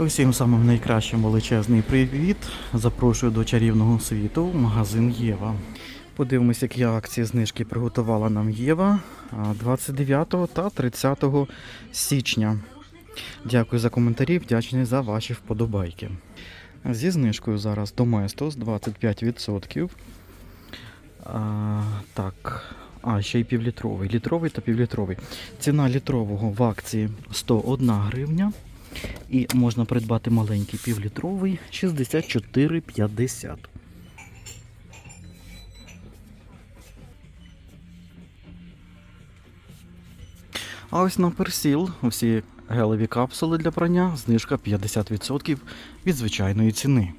Усім самим найкращим величезний привіт. Запрошую до чарівного світу в магазин Єва. Подивимось, які акції знижки приготувала нам Єва 29 та 30 січня. Дякую за коментарі, вдячний за ваші вподобайки. Зі знижкою зараз Доместос 25%. А, так, а, ще й півлітровий. Літровий та півлітровий. Ціна літрового в акції 101 гривня. І можна придбати маленький півлітровий 64,50. А ось на персіл усі гелеві капсули для прання, знижка 50% від звичайної ціни.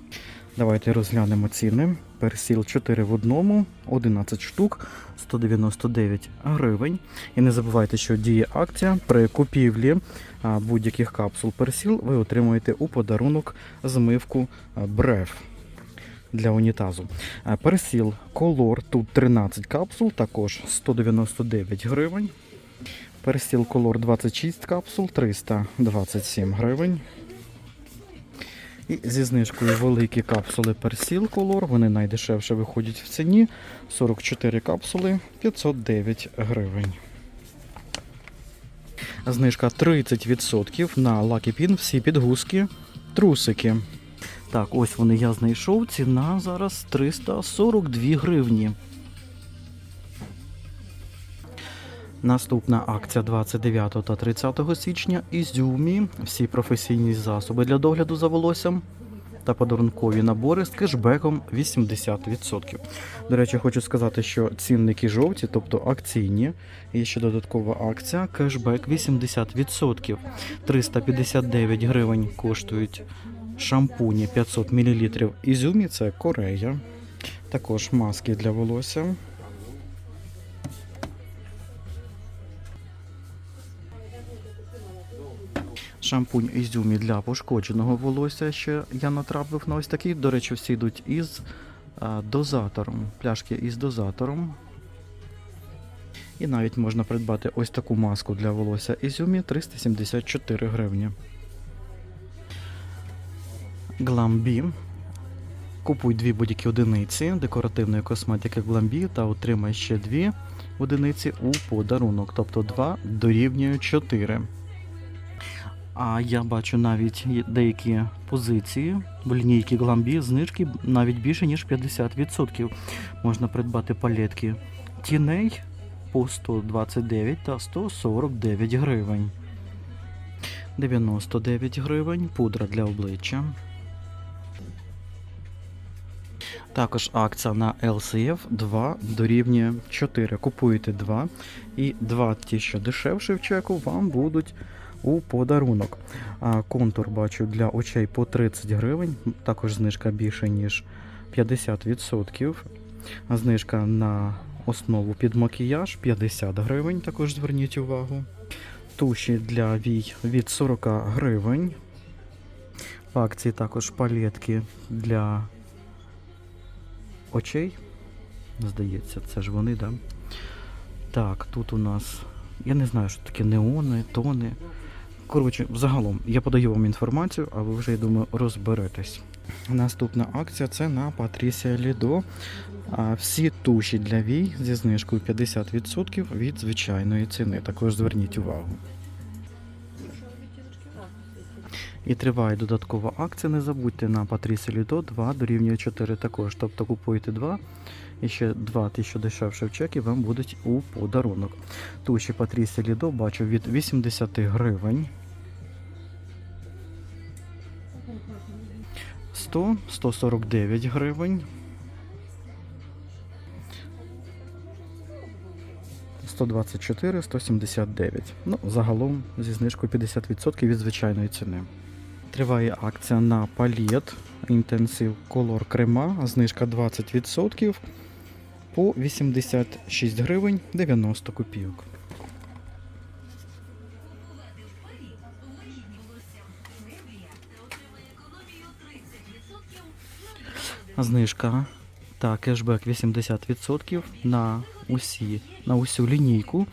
Давайте розглянемо ціни. Персіл 4 в одному, 11 штук, 199 гривень. І не забувайте, що діє акція при купівлі будь-яких капсул персіл ви отримуєте у подарунок змивку а, бреф для унітазу. Персіл Колор, тут 13 капсул, також 199 гривень. Персіл Колор 26 капсул, 327 гривень. І зі знижкою великі капсули Персіл Колор, вони найдешевше виходять в ціні. 44 капсули 509 гривень. Знижка 30% на Pin всі підгузки, трусики. Так, ось вони я знайшов. Ціна зараз 342 гривні. Наступна акція 29 та 30 січня. Ізюмі. Всі професійні засоби для догляду за волоссям та подарункові набори з кешбеком 80%. До речі, хочу сказати, що цінники жовті, тобто акційні. І ще додаткова акція кешбек 80%. 359 гривень коштують шампуні 500 мл. Ізюмі це Корея. Також маски для волосся. Шампунь Ізюмі для пошкодженого волосся. Ще я натрапив на ось такий. До речі, всі йдуть із а, дозатором. Пляшки із дозатором. І навіть можна придбати ось таку маску для волосся Ізюмі 374 гривні. Гламбі. Купуй дві будь-які одиниці декоративної косметики Гламбі та отримай ще дві одиниці у подарунок. Тобто 2 дорівнює 4. А я бачу навіть деякі позиції в лінійки Гламбі знижки навіть більше ніж 50%. Можна придбати палетки тіней по 129 та 149 гривень. 99 гривень пудра для обличчя. Також акція на LCF 2 дорівнює 4. Купуєте 2 і 2 ті, що дешевше в чеку, вам будуть у подарунок. Контур бачу для очей по 30 гривень, також знижка більше, ніж 50%. Знижка на основу під макіяж 50 гривень, також зверніть увагу. Туші для вій від 40 гривень. В акції також палетки для очей. Здається, це ж вони, да? Так, тут у нас. Я не знаю, що таке неони, тони. Коротше, загалом я подаю вам інформацію, а ви вже, я думаю, розберетесь. Наступна акція це на Патрісія Лідо. Всі туші для вій зі знижкою 50% від звичайної ціни. Також зверніть увагу. І триває додаткова акція. Не забудьте на Патрісі Лідо 2 дорівнює 4 також. Тобто купуєте 2 і ще 2 ті, що дешевше в чеки, вам будуть у подарунок. Туші Патрісі Лідо бачу від 80 гривень. 100, 149 гривень. 124, 179. Ну, загалом зі знижкою 50% від звичайної ціни. Триває акція на палет Intensive Color крема, знижка 20% по 86 гривень 90 копійок. Знижка та кешбек 80% на усі, на усю лінійку.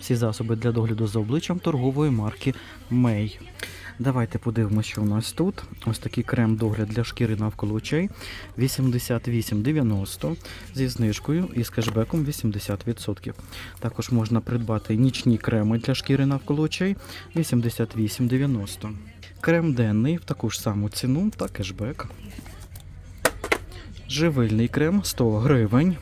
Всі засоби для догляду за обличчям торгової марки May. Давайте подивимося, що у нас тут. Ось такий крем догляд для шкіри навколо очей 88,90 зі знижкою і з кешбеком 80%. Також можна придбати нічні креми для шкіри навколо очей 88,90. Крем денний в таку ж саму ціну та кешбек. Живильний крем 100 гривень.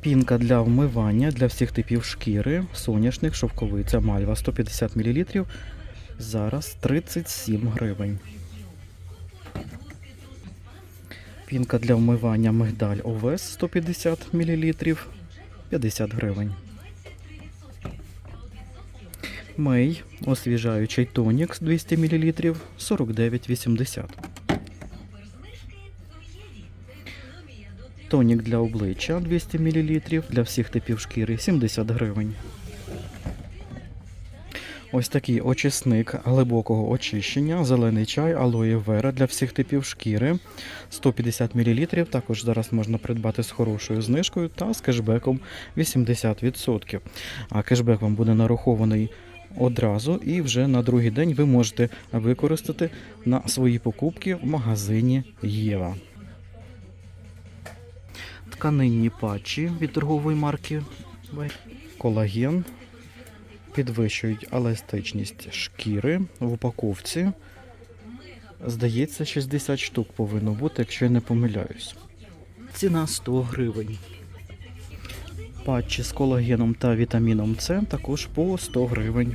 Пінка для вмивання для всіх типів шкіри, соняшник, шовковиця, мальва 150 мл. Зараз 37 гривень. Пінка для вмивання мигдаль Овес 150 мл 50 гривень. Мей освіжаючий тонік 200 мл 49,80. Тонік для обличчя 200 мл для всіх типів шкіри 70 гривень. Ось такий очисник глибокого очищення, зелений чай, алоє вера для всіх типів шкіри 150 мл. Також зараз можна придбати з хорошою знижкою та з кешбеком 80%. А кешбек вам буде нарахований одразу, і вже на другий день ви можете використати на свої покупки в магазині Єва. Тканинні патчі від торгової марки Колаген підвищують еластичність шкіри в упаковці. Здається, 60 штук повинно бути, якщо я не помиляюсь. Ціна 100 гривень. Патчі з колагеном та вітаміном С також по 100 гривень.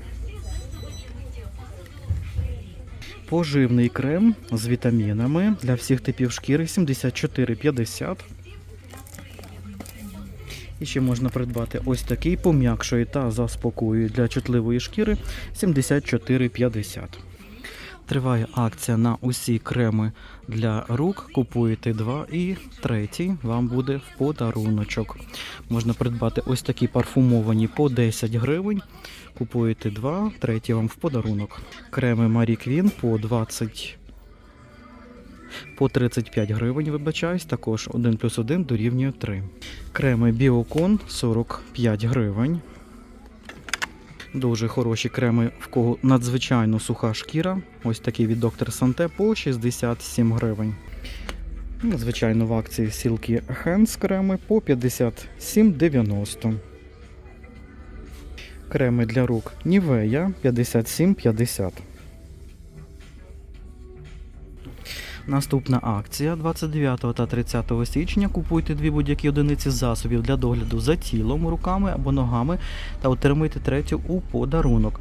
Поживний крем з вітамінами для всіх типів шкіри 74,50. І ще можна придбати ось такий пом'якшує та заспокоює для чутливої шкіри 74,50. Триває акція на усі креми для рук. Купуєте два і третій вам буде в подаруночок. Можна придбати ось такі парфумовані по 10 гривень. Купуєте два, третій вам в подарунок. Креми Marie Queen по 20 по 35 гривень, вибачаюсь, також 1 плюс 1 дорівнює 3. Креми Біокон 45 гривень. Дуже хороші креми, в кого надзвичайно суха шкіра. Ось такий від доктор Санте по 67 гривень. Звичайно, в акції сілки Hands креми по 57,90. Креми для рук Нівея 57,50. Наступна акція 29 та 30 січня. Купуйте дві будь-які одиниці засобів для догляду за тілом, руками або ногами та отримуйте третю у подарунок.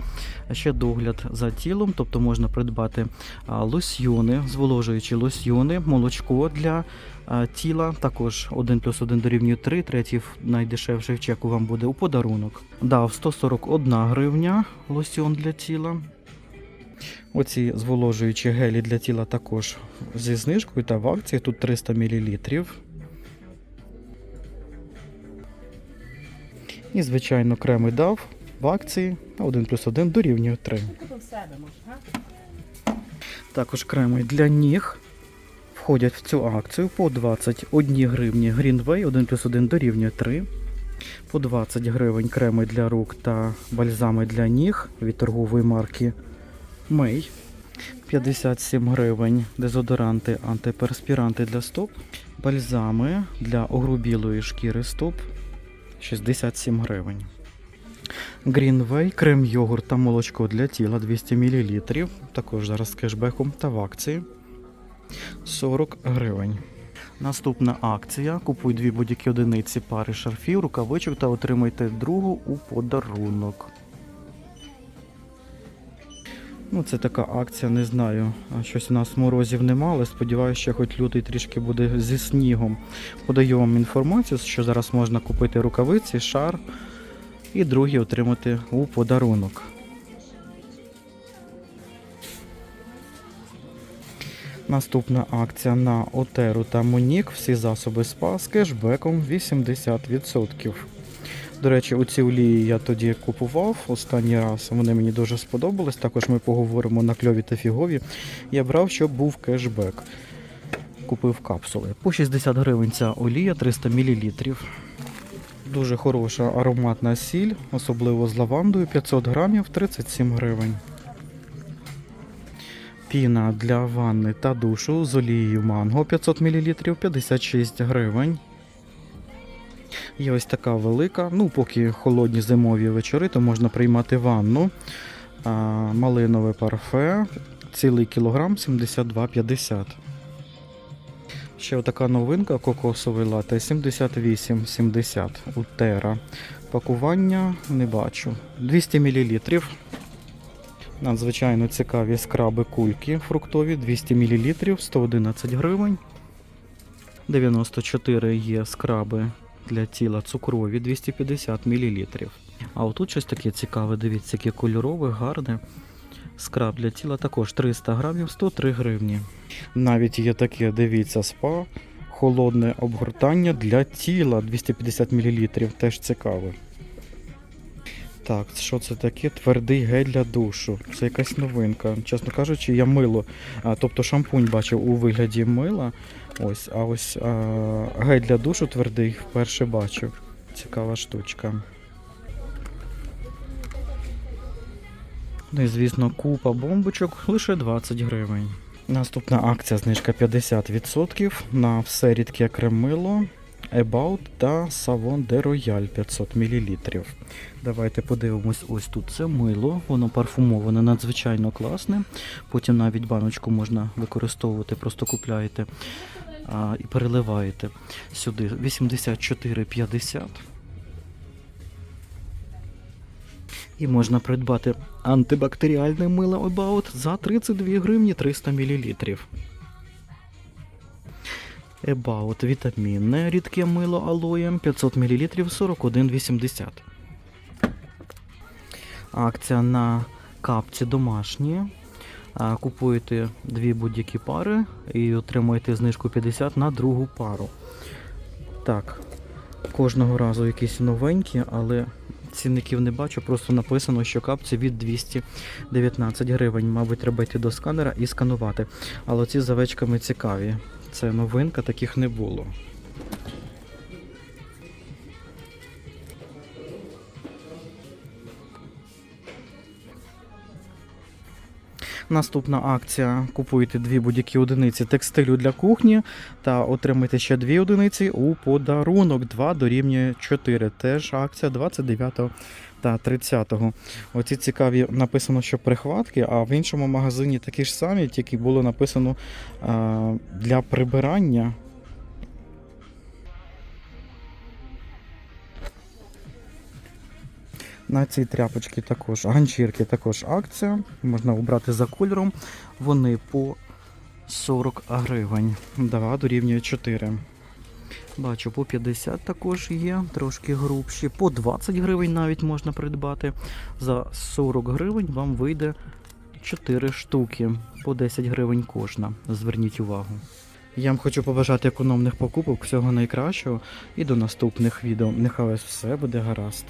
Ще догляд за тілом, тобто можна придбати лосьйони, зволожуючі лосьйони, молочко для тіла. Також 1 плюс 1 дорівнює 3, третій найдешевший в чеку вам буде у подарунок. Дав 141 гривня лосьйон для тіла. Оці зволожуючі гелі для тіла також зі знижкою та в акції тут 300 мл. І, звичайно, креми дав в акції 1 плюс 1 дорівнює 3. Також креми для ніг входять в цю акцію по 21 гривні Greenway 1 плюс 1 дорівнює 3. По 20 гривень креми для рук та бальзами для ніг від торгової марки Мей 57 гривень, дезодоранти, антиперспіранти для стоп, бальзами для огрубілої шкіри стоп 67 гривень. Greenway, крем йогурт та молочко для тіла 200 мл. Також зараз з кешбеком та в акції 40 гривень. Наступна акція. Купуй дві будь-які одиниці пари шарфів, рукавичок та отримайте другу у подарунок. Ну, це така акція, не знаю. Щось у нас морозів нема, але сподіваюся, що хоч лютий трішки буде зі снігом. Подаю вам інформацію, що зараз можна купити рукавиці, шар і другі отримати у подарунок. Наступна акція на Отеру та Монік. Всі засоби спа з кешбеком 80%. До речі, оці олії я тоді купував останній раз. Вони мені дуже сподобались. Також ми поговоримо на кльові та фігові. Я брав, щоб був кешбек. Купив капсули. По 60 гривень ця олія 300 мл. Дуже хороша ароматна сіль, особливо з лавандою 500 грамів 37 гривень. Піна для ванни та душу з олією манго 500 мл 56 гривень. Є ось така велика. Ну, поки холодні зимові вечори, то можна приймати ванну. Малинове парфе, цілий кілограм 72,50. Ще така новинка кокосовий лате 78,70 у Тера. Пакування не бачу. 200 мл. Надзвичайно цікаві скраби кульки фруктові 200 мл 111 гривень. 94 є скраби для тіла цукрові 250 мл. А отут щось таке цікаве, дивіться, яке кольорове, гарне. Скраб для тіла також 300 грамів 103 гривні. Навіть є таке, дивіться, спа, холодне обгортання для тіла 250 мл. Теж цікаве. Так, що це таке? Твердий гель для душу. Це якась новинка. Чесно кажучи, я мило. А, тобто шампунь бачив у вигляді мила. Ось, а ось а, гель для душу твердий вперше бачив. Цікава штучка. Ну і звісно, купа бомбочок лише 20 гривень. Наступна акція знижка 50% на все рідке кремило, About та Savon de Royal 500 мл. Давайте подивимось, ось тут це мило, воно парфумоване, надзвичайно класне. Потім навіть баночку можна використовувати, просто купляєте а, і переливаєте сюди 84,50. І можна придбати антибактеріальне мило About за 32 гривні 300 мл. About вітамінне рідке мило алоєм 500 мл 41,80. Акція на капці домашні. Купуєте дві будь-які пари і отримуєте знижку 50 на другу пару. Так, кожного разу якісь новенькі, але цінників не бачу, просто написано, що капці від 219 гривень. Мабуть, треба йти до сканера і сканувати. Але ці завечками цікаві. Це новинка, таких не було. Наступна акція: купуйте дві будь-які одиниці текстилю для кухні та отримайте ще дві одиниці у подарунок. 2 дорівнює 4. Теж акція 29 та 30. Оці цікаві написано, що прихватки, а в іншому магазині такі ж самі, тільки було написано а, для прибирання. На цій тряпочці також, ганчірки також акція. Можна обрати за кольором. Вони по 40 гривень. 2 дорівнює 4. Бачу, по 50 також є, трошки грубші. По 20 гривень навіть можна придбати. За 40 гривень вам вийде 4 штуки. По 10 гривень кожна. Зверніть увагу. Я вам хочу побажати економних покупок, всього найкращого і до наступних відео. Нехай все буде гаразд.